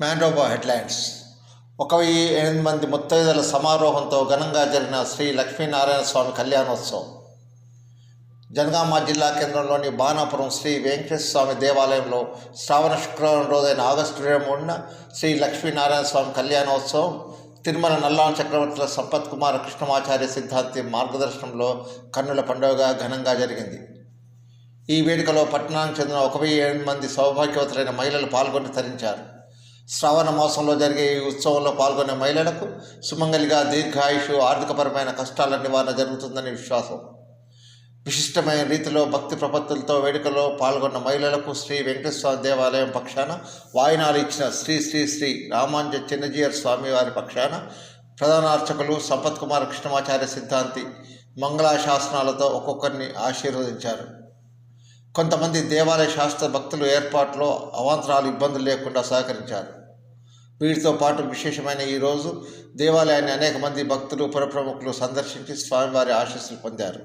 మ్యాండ్రోబా headlines ఒక వెయ్యి ఎనిమిది మంది ముత్తైదుల సమారోహంతో ఘనంగా జరిగిన శ్రీ లక్ష్మీనారాయణ స్వామి కళ్యాణోత్సవం. జనగామ జిల్లా కేంద్రంలోని బాణాపురం శ్రీ వెంకటేశ్వర స్వామి దేవాలయంలో శ్రావణ శుక్రవారం రోజైన ఆగస్టు ఇరవై మూడున శ్రీ లక్ష్మీనారాయణ స్వామి కళ్యాణోత్సవం. తిరుమల నల్లాన చక్రవర్తుల సంపత్ కుమార్ కృష్ణమాచార్య సిద్ధాంతి మార్గదర్శనంలో కన్నుల పండుగగా ఘనంగా జరిగింది. ఈ వేడుకలో పట్టణానికి చెందిన ఒక వెయ్యి ఎనిమిది మంది సౌభాగ్యవతులైన మహిళలు పాల్గొని తరించారు. శ్రావణ మాసంలో జరిగే ఈ ఉత్సవంలో పాల్గొనే మహిళలకు సుమంగలిగా దీర్ఘాయుషు ఆర్థికపరమైన కష్టాల నివారణ జరుగుతుందని విశ్వాసం. విశిష్టమైన రీతిలో భక్తి ప్రపత్తులతో వేడుకలో పాల్గొన్న మహిళలకు శ్రీ వెంకటేశ్వర దేవాలయం పక్షాన వాయినాలు ఇచ్చిన శ్రీ శ్రీ శ్రీ రామాంజ చిన్నజీయర్ స్వామివారి పక్షాన ప్రధాన అర్చకులు సంపత్ కుమార్ కృష్ణమాచార్య సిద్ధాంతి మంగళాశాసనాలతో ఒక్కొక్కరిని ఆశీర్వదించారు. కొంతమంది దేవాలయ శాస్త్ర భక్తులు ఏర్పాట్లో అవాంతరాలు ఇబ్బందులు లేకుండా సహకరించారు. వీటితో పాటు విశేషమైన ఈరోజు దేవాలయాన్ని అనేక మంది భక్తులు పురప్రముఖులు సందర్శించి స్వామివారి ఆశీస్సులు పొందారు.